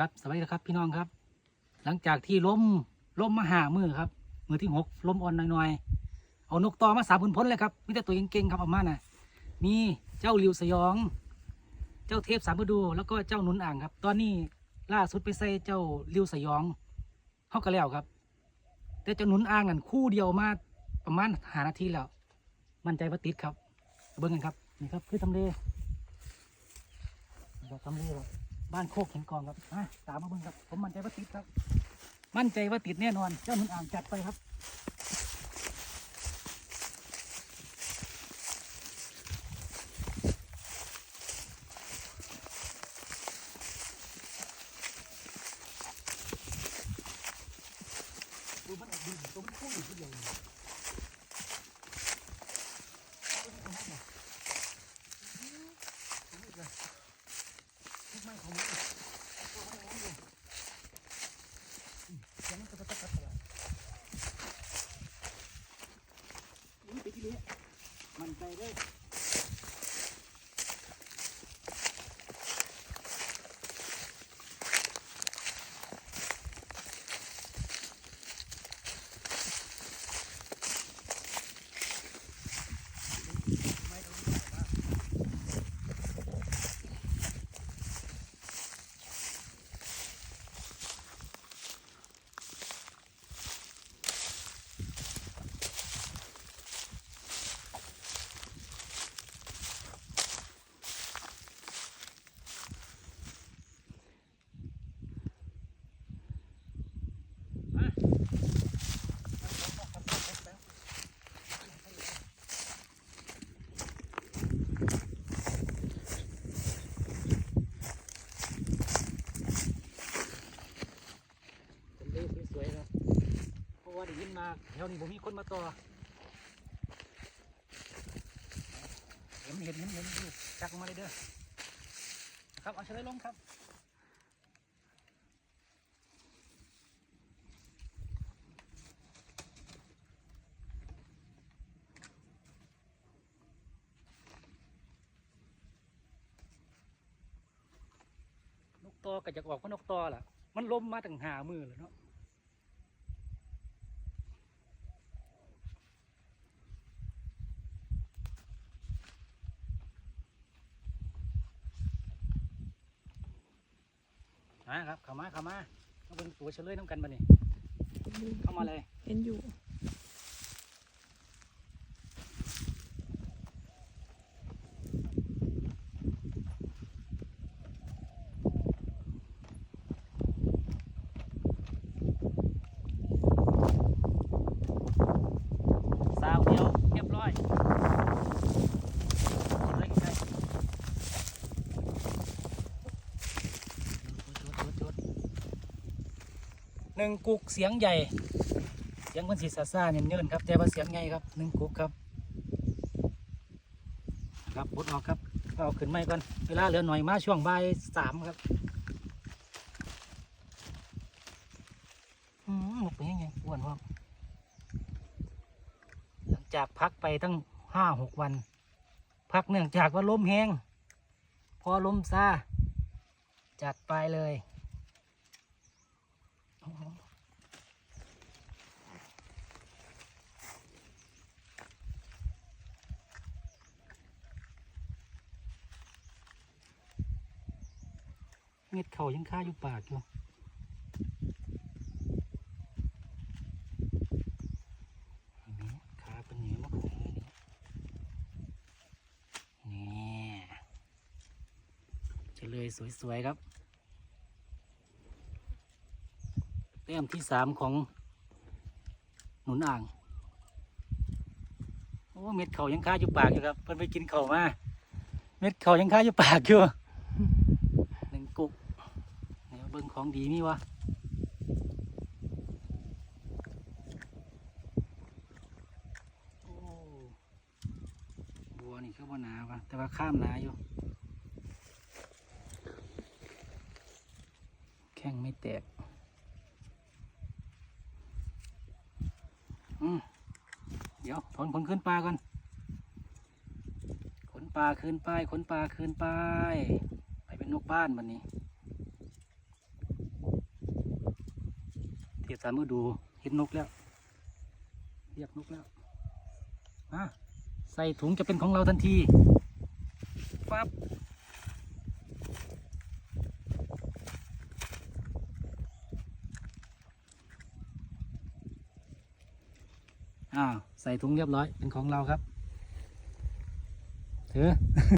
ครับสวัสดีครับพี่น้องครับ หลังจากที่ล้มล้มมาหามือครับ มือที่หกล้มอ่อนหน่อยๆเอานกต่อมาสามผลพ้นเลยครับมีแต่ตัวเก่งๆครับออกมาน่ะมีเจ้าลิวสยอง เจ้าเทพสามฤดู แล้วก็เจ้าหนุนอ่างครับ ตอนนี้ล่าสุดไปใส่เจ้าลิวสยองเข้ากันแล้วครับ แต่เจ้าหนุนอ่างนั่นคู่เดียวมาประมาณหานาทีแล้วมั่นใจว่าติดครับเบิ่งกันครับนี่ครับคือทำเลนี่ครับทำเลครับ บ้านโคกห็นกองครับอะตามมาเบิ่งครับ ผมมั่นใจว่าติดครับ มั่นใจว่าติดแน่นอน เจ้าหนุนอ่างจัดไปครับดูมันออกดีตัวมันคู่อยู่ทีเดียวเลยไม่ของมันตัวมันร้อนอยู่อืมเสียงมันกระตักกระตักกระตักนี่ไปที่นี้ มันใจเลยไม่ต้องรีบออกมา เป็นเลขสวยๆครับ เพราะว่าได้ยิ นมาแถวนี้ผมมีคนมาต่อเห็นเห็นเห็นเห็นดูจักมาเลยเด้อครับเอาเฉลยลงครับนกตอก็จะออกเพราะนกตอล่ะ มันล้มมาตั้งหามือแล้วเนาะ มาครับเข้ามาเข้ามาเอาเป็นตัวเฉลยน้ำกันมาเนี่เข้ามาเลย เห็นอยู่ สาวเดียวเรียบร้อยเลยใกล้ๆจุดๆๆๆ หนึ่งกุกเสียงใหญ่ เสียงคนสีซาซาเนี่ยเนิ่นๆครับแต่ว่าเสียงใหญ่ครับหนึ่งกุกครับ ครับบดออกครับเอาขึ้นไม่ก่อนเวลาเหลือหน่อยมาช่วงบ่ายสามครับอืมหมกเป็นยังไงอ้วนวะหลังจากพักไปตั้งห้าหกวัน พักเนื่องจากว่าลมแห้งพอลมซาจัดไปเลย เม็ดเขายังค่าอยู่ปากอยู่นี่ขาเป็นอย่างนี้มาของอันนี้นี่เลยสวยๆครับแต้มที่สามของหนุนอ่าง โอ้ เม็ดเขายังค้าอยู่ปากอยู่ครับเพิ่นไปกินเขามา เม็ดเขายังค้าอยู่ปากอยู่ หนึ่งกุกเดี๋ยวเบิ่ง ของดีมีวะโอ้บัวนี่ก็บ่หนาวะแต่ว่าข้ามหนาอยู่ แข้งไม่แตก อืมเดี๋ยวถอนขนขึ้นปลาก่อนขนปลาขึ้นไปขนปลาขึ้นไปไปเป็นนกบ้านวันนี้ ยบสามมือดูเห็นนกแล้วเรียกนกแล้วมาใส่ถุงจะเป็นของเราทันทีปั๊บอ้าวใส่ถุงเรียบร้อยเป็นของเราครับถือ